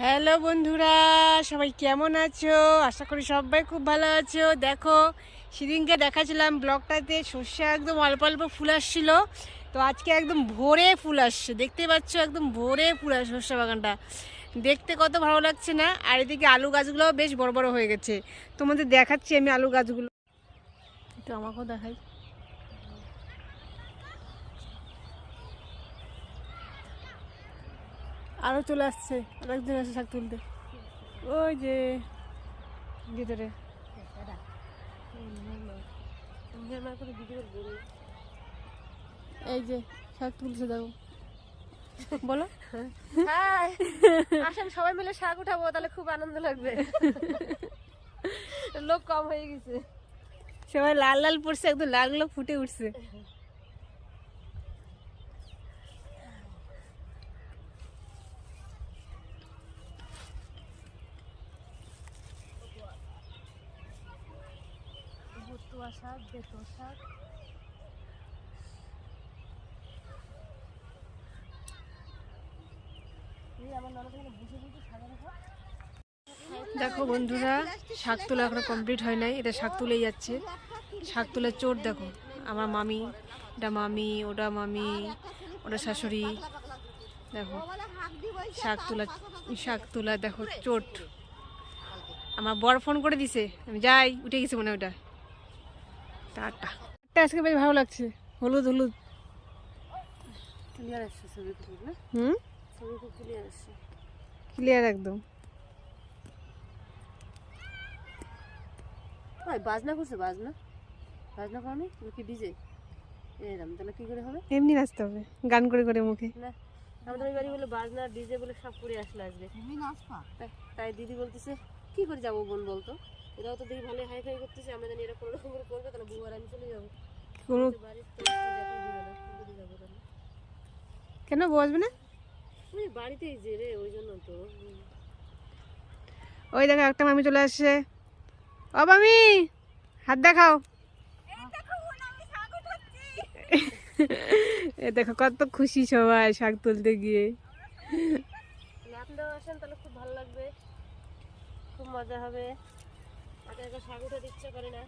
Hello বন্ধুরা, সবাই কেমন আছো? আশা করি সবাই খুব ভালো আছো। দেখো, সেদিনকে দেখাছিলাম ব্লগটাতে সর্ষে একদম অল্প অল্প ফুল আসছিল। তো আজকে একদম ভোরে ফুল আসছে। দেখতে পাচ্ছ, একদম ভোরে ফুল আসছে সর্ষে বাগানটা। দেখতে কত ভালো লাগছে না? আর এদিকে আলু গাছগুলোও বেশ বড় বড় হয়ে গেছে। তোমাদের দেখাচ্ছি আমি আলু গাছগুলো। একটু আমাকেও দেখাই। আরও চলে আসছে। আর একজন আসে শাক তুলতে। ওই যে ভিতরে। এই যে শাক তুলছে দেখো। বলো। আসেন সবাই মিলে শাক উঠাবো তাহলে খুব আনন্দ লাগবে। লোক কম হয়ে গেছে। সবাই লাল লাল পড়ছে একদম লালগুলো ফুটে উঠছে। ভুট্টুয়া শাক শাক। দেখো বন্ধুরা, শাক তোলা এখনও কমপ্লিট হয় নাই এটা শাক তুলেই যাচ্ছে। শাক তোলার চোট দেখো, আমার মামি এটা মামি, ওটা মামি, ওটা শাশুড়ি, দেখো। শাক তোলা শাক তোলা দেখো চোট। আমার বর ফোন করে দিছে, আমি যাই, উঠে গেছি মনে ওটা। টাটা। আজকে বেশ ভালো লাগছে। হলুদ হলুদ। ক্লিয়ার আসছে ছবি হুম? ছবি খুব ক্লিয়ার আসছে। ক্লিয়ার একদম। ভাই বাজনা করছে বাজনা। বাজনা করনি? কি ডিজে? এরম তাহলে কি করে হবে? এমনি নাচতে হবে। গান করে করে মুখে। না আমাদের ওই বাড়ি বলে বাজনা ডিজে বলে সব করে আসলে আসবে তাই- তাই দিদি বলতেছে কি করে যাব বোন বলতো? এরাও তো দেখি ভালো হাই ফাই করতেছে আমরা জানি এরা কোনো রকম করে করবে তাহলে বউ আর আমি চলে যাব। কোনো কেন বসবে না? ওই বাড়িতেই যে রে ওই জন্য তো। ওই দেখো একটা মামি চলে আসছে। ও মামি হাত দেখাও। এ দেখো কত খুশি সবাই শাক তুলতে গিয়ে। তাহলে আপনারাও আসেন তাহলে খুব ভালো লাগবে। খুব মজা হবে। শাক উঠাতে দিচ্ছে করে না।